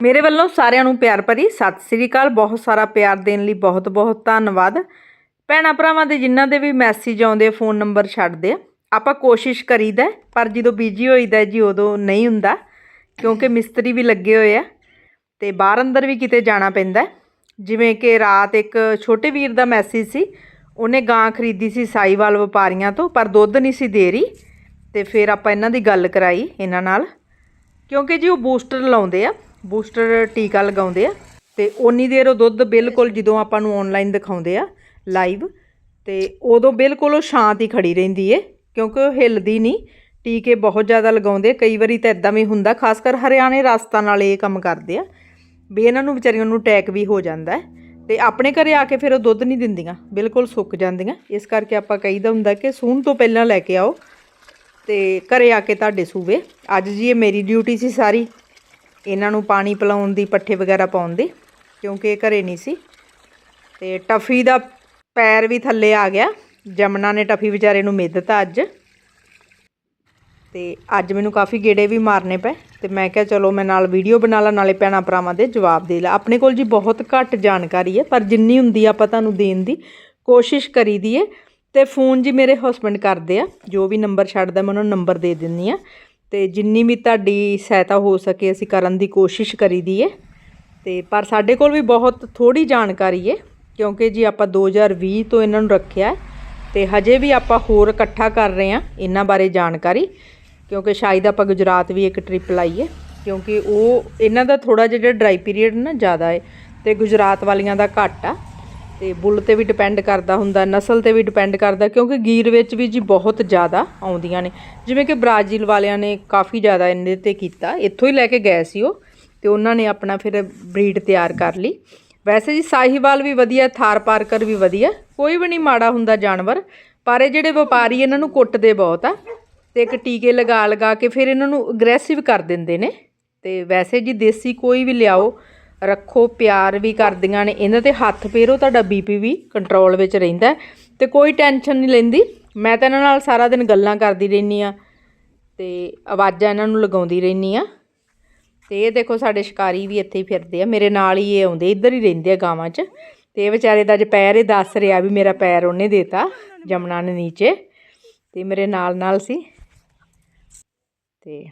ਮੇਰੇ ਵੱਲੋਂ ਸਾਰਿਆਂ ਨੂੰ ਪਿਆਰ ਭਰੀ ਸਤਿ ਸ੍ਰੀ ਅਕਾਲ। ਬਹੁਤ ਸਾਰਾ ਪਿਆਰ ਦੇਣ ਲਈ ਬਹੁਤ ਬਹੁਤ ਧੰਨਵਾਦ। ਭੈਣਾਂ ਭਰਾਵਾਂ ਦੇ ਜਿਨ੍ਹਾਂ ਦੇ ਵੀ ਮੈਸੇਜ ਆਉਂਦੇ ਫੋਨ ਨੰਬਰ ਛੱਡਦੇ ਆ, ਆਪਾਂ ਕੋਸ਼ਿਸ਼ ਕਰੀਦਾ ਪਰ ਜਦੋਂ ਬਿਜ਼ੀ ਹੋਈਦਾ ਜੀ ਉਦੋਂ ਨਹੀਂ ਹੁੰਦਾ, ਕਿਉਂਕਿ ਮਿਸਤਰੀ ਵੀ ਲੱਗੇ ਹੋਏ ਆ ਤੇ ਬਾਹਰ ਅੰਦਰ ਵੀ ਕਿਤੇ ਜਾਣਾ ਪੈਂਦਾ ਜਿਵੇਂ ਕਿ ਰਾਤ ਇੱਕ ਛੋਟੇ ਵੀਰ ਦਾ ਮੈਸੇਜ ਸੀ, ਉਹਨੇ ਗਾਂ ਖਰੀਦੀ ਸੀ ਸਾਈਵਾਲ ਵਪਾਰੀਆਂ ਤੋਂ, ਪਰ ਦੁੱਧ ਨਹੀਂ ਸੀ ਦੇ ਰਹੀ ਤੇ ਫਿਰ ਆਪਾਂ ਇਹਨਾਂ ਦੀ ਗੱਲ ਕਰਾਈ ਇਹਨਾਂ ਨਾਲ, ਕਿਉਂਕਿ ਜੀ ਉਹ ਬੂਸਟਰ ਲਾਉਂਦੇ ਆ। ਬੂਸਟਰ ਟੀਕਾ ਲਗਾਉਂਦੇ ਆ ਤੇ ਓਨੀ ਦੇਰ ਉਹ ਦੁੱਧ ਬਿਲਕੁਲ ਜਦੋਂ ਆਪਾਂ ਨੂੰ ਆਨਲਾਈਨ ਦਿਖਾਉਂਦੇ ਆ ਲਾਈਵ ਤੇ ਉਦੋਂ ਬਿਲਕੁਲ ਉਹ ਸ਼ਾਂਤ ਹੀ ਖੜੀ ਰਹਿੰਦੀ ਏ, ਕਿਉਂਕਿ ਉਹ ਹਿੱਲਦੀ ਨਹੀਂ, ਟੀਕੇ ਬਹੁਤ ਜ਼ਿਆਦਾ ਲਗਾਉਂਦੇ ਕਈ ਵਾਰੀ ਤਾਂ ਇਦਾਂ ਵੀ ਹੁੰਦਾ, ਖਾਸ ਕਰ ਹਰਿਆਣੇ ਰਾਸਤਾ ਨਾਲ ਇਹ ਕੰਮ ਕਰਦੇ ਆ, ਵੀ ਇਹਨਾਂ ਨੂੰ ਵਿਚਾਰੀਆਂ ਨੂੰ ਅਟੈਕ ਵੀ ਹੋ ਜਾਂਦਾ ਹੈ, ਤੇ ਆਪਣੇ ਘਰੇ ਆ ਕੇ ਫਿਰ ਉਹ ਦੁੱਧ ਨਹੀਂ ਦਿੰਦੀਆਂ, ਬਿਲਕੁਲ ਸੁੱਕ ਜਾਂਦੀਆਂ, ਇਸ ਕਰਕੇ ਆਪਾਂ ਕਹੀਦਾ ਹੁੰਦਾ ਕਿ ਸੂਣ ਤੋਂ ਪਹਿਲਾਂ ਲੈ ਕੇ ਆਓ, ਤੇ ਘਰੇ ਆ ਕੇ ਤੁਹਾਡੇ ਸੂਵੇ, ਅੱਜ ਜੀ ਇਹ ਮੇਰੀ ਡਿਊਟੀ ਸੀ ਸਾਰੀ ਇਹਨਾਂ ਨੂੰ ਪਾਣੀ ਪਿਲਾਉਣ ਦੀ, ਪੱਠੇ ਵਗੈਰਾ ਪਾਉਣ ਦੀ, ਕਿਉਂਕਿ ਇਹ ਘਰੇ ਨਹੀਂ ਸੀ। ਤੇ ਟਫੀ ਦਾ ਪੈਰ ਵੀ ਥੱਲੇ ਆ ਗਿਆ। ਜਮਨਾ ਨੇ ਟਫੀ ਵਿਚਾਰੇ ਨੂੰ ਮਿੱਧਤਾ ਅੱਜ। ਤੇ ਅੱਜ ਮੈਨੂੰ ਕਾਫੀ ਗੇੜੇ ਵੀ ਮਾਰਨੇ ਪਏ। ਤੇ ਮੈਂ ਕਿਹਾ, ਚਲੋ, ਮੈਂ ਨਾਲ ਵੀਡੀਓ ਬਣਾ ਲਾ, ਨਾਲੇ ਭੈਣਾਂ ਭਰਾਵਾਂ ਦੇ ਜਵਾਬ ਦੇ ਲਾ। ਆਪਣੇ ਕੋਲ ਜੀ ਬਹੁਤ ਘੱਟ ਜਾਣਕਾਰੀ ਹੈ, ਪਰ ਜਿੰਨੀ ਹੁੰਦੀ ਆ ਆਪਾਂ ਤੁਹਾਨੂੰ ਦੇਣ ਦੀ ਕੋਸ਼ਿਸ਼ ਕਰੀ ਦੀਏ ਤੇ ਫੋਨ ਜੀ ਮੇਰੇ ਹਸਬੰਡ ਕਰਦੇ ਆ। ਜੋ ਵੀ ਨੰਬਰ ਛੱਡਦਾ, ਮੈਂ ਉਹਨਾਂ ਨੂੰ ਨੰਬਰ ਦੇ ਦਿੰਨੀ ਆ। ਅਤੇ ਜਿੰਨੀ ਵੀ ਤੁਹਾਡੀ ਸਹਾਇਤਾ ਹੋ ਸਕੇ ਅਸੀਂ ਕਰਨ ਦੀ ਕੋਸ਼ਿਸ਼ ਕਰੀ ਦੀ ਹੈ ਅਤੇ ਪਰ ਸਾਡੇ ਕੋਲ ਵੀ ਬਹੁਤ ਥੋੜ੍ਹੀ ਜਾਣਕਾਰੀ ਹੈ ਕਿਉਂਕਿ ਜੀ ਆਪਾਂ 2020 ਤੋਂ ਇਹਨਾਂ ਨੂੰ ਰੱਖਿਆ ਅਤੇ ਹਜੇ ਵੀ ਆਪਾਂ ਹੋਰ ਇਕੱਠਾ ਕਰ ਰਹੇ ਹਾਂ ਇਹਨਾਂ ਬਾਰੇ ਜਾਣਕਾਰੀ, ਕਿਉਂਕਿ ਸ਼ਾਇਦ ਆਪਾਂ ਗੁਜਰਾਤ ਵੀ ਇੱਕ ਟ੍ਰਿਪ ਲਾਈਏ ਕਿਉਂਕਿ ਉਹ ਇਹਨਾਂ ਦਾ ਥੋੜਾ ਜਿਹਾ ਡਰਾਈ ਪੀਰੀਅਡ ਨਾ ਜ਼ਿਆਦਾ ਹੈ ਤੇ ਗੁਜਰਾਤ ਵਾਲੀਆਂ ਦਾ ਘੱਟ ਆ। ਤੇ ਬੁੱਲ ਤੇ ਵੀ ਡਿਪੈਂਡ ਕਰਦਾ ਹੁੰਦਾ, ਨਸਲ ਤੇ ਵੀ ਡਿਪੈਂਡ ਕਰਦਾ, ਕਿਉਂਕਿ ਗੀਰ ਵਿੱਚ ਵੀ ਜੀ ਬਹੁਤ ਜ਼ਿਆਦਾ ਆਉਂਦੀਆਂ ਨੇ। ਜਿਵੇਂ ਕਿ ਬ੍ਰਾਜ਼ੀਲ ਵਾਲਿਆਂ ਨੇ ਕਾਫੀ ਜ਼ਿਆਦਾ ਇਹਦੇ ਤੇ ਕੀਤਾ, ਇੱਥੋਂ ਹੀ ਲੈ ਕੇ ਗਏ ਸੀ ਉਹ, ਤੇ ਉਹਨਾਂ ਨੇ ਆਪਣਾ ਫਿਰ ਬਰੀਡ ਤਿਆਰ ਕਰ ਲਈ। ਵੈਸੇ ਜੀ ਸਾਹੀਵਾਲ ਵੀ ਵਧੀਆ, ਥਾਰ ਪਾਰਕਰ ਵੀ ਵਧੀਆ, ਕੋਈ ਵੀ ਨਹੀਂ ਮਾੜਾ ਹੁੰਦਾ ਜਾਨਵਰ, ਪਰ ਇਹ ਜਿਹੜੇ ਵਪਾਰੀ ਇਹਨਾਂ ਨੂੰ ਕੁੱਟਦੇ ਬਹੁਤ ਆ, ਤੇ ਇੱਕ ਟੀਕੇ ਲਗਾ ਲਗਾ ਕੇ ਫਿਰ ਇਹਨਾਂ ਨੂੰ ਅਗਰੈਸਿਵ ਕਰ ਦਿੰਦੇ ਨੇ। ਤੇ ਵੈਸੇ ਜੀ ਦੇਸੀ ਕੋਈ ਵੀ ਲਿਆਓ ਰੱਖੋ, ਪਿਆਰ ਵੀ ਕਰਦੀਆਂ ਨੇ। ਇਹਨਾਂ ਤੇ ਹੱਥ ਫੇਰੋ ਤੁਹਾਡਾ ਬੀਪੀ ਵੀ ਕੰਟਰੋਲ ਵਿੱਚ ਰਹਿੰਦਾ ਹੈ। ਤੇ ਕੋਈ ਟੈਨਸ਼ਨ ਨਹੀਂ ਲੈਂਦੀ। ਮੈਂ ਤਾਂ ਇਹਨਾਂ ਨਾਲ ਸਾਰਾ ਦਿਨ ਗੱਲਾਂ ਕਰਦੀ ਰਹਿੰਦੀ ਆ ਤੇ ਆਵਾਜ਼ਾਂ ਇਹਨਾਂ ਨੂੰ ਲਗਾਉਂਦੀ ਰਹਿੰਦੀ ਆ ਤੇ ਇਹ ਦੇਖੋ, ਸਾਡੇ ਸ਼ਿਕਾਰੀ ਵੀ ਇੱਥੇ ਹੀ ਫਿਰਦੇ ਆ। ਮੇਰੇ ਨਾਲ ਹੀ ਇਹ ਆਉਂਦੇ, ਇੱਧਰ ਹੀ ਰਹਿੰਦੇ ਆ ਗਾਵਾਂ 'ਚ। ਤੇ ਇਹ ਵਿਚਾਰੇ ਦਾ ਅੱਜ ਪੈਰ ਇਹ ਦੱਸ ਰਿਹਾ ਵੀ ਮੇਰਾ ਪੈਰ ਉਹਨੇ ਦੇਤਾ, ਜਮਨਾ ਨੇ ਨੀਚੇ। ਤੇ ਮੇਰੇ ਨਾਲ ਨਾਲ ਸੀ। ਤੇ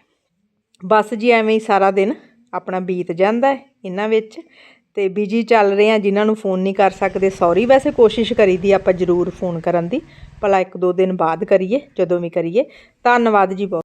ਬਸ ਜੀ ਐਵੇਂ ਹੀ ਸਾਰਾ ਦਿਨ ਆਪਣਾ ਬੀਤ ਜਾਂਦਾ ਇਹਨਾਂ ਵਿੱਚ ਤੇ ਬਿਜ਼ੀ ਚੱਲ ਰਹੇ ਆ ਜਿਨ੍ਹਾਂ ਨੂੰ ਫੋਨ ਨਹੀਂ ਕਰ ਸਕਦੇ ਸੌਰੀ ਵੈਸੇ ਕੋਸ਼ਿਸ਼ ਕਰੀਦੀ ਆਪਾਂ ਜ਼ਰੂਰ ਫੋਨ ਕਰਨ ਦੀ। ਭਲਾ ਇੱਕ ਦੋ ਦਿਨ ਬਾਅਦ ਕਰੀਏ, ਜਦੋਂ ਵੀ ਕਰੀਏ। ਧੰਨਵਾਦ ਜੀ ਬਹੁਤ।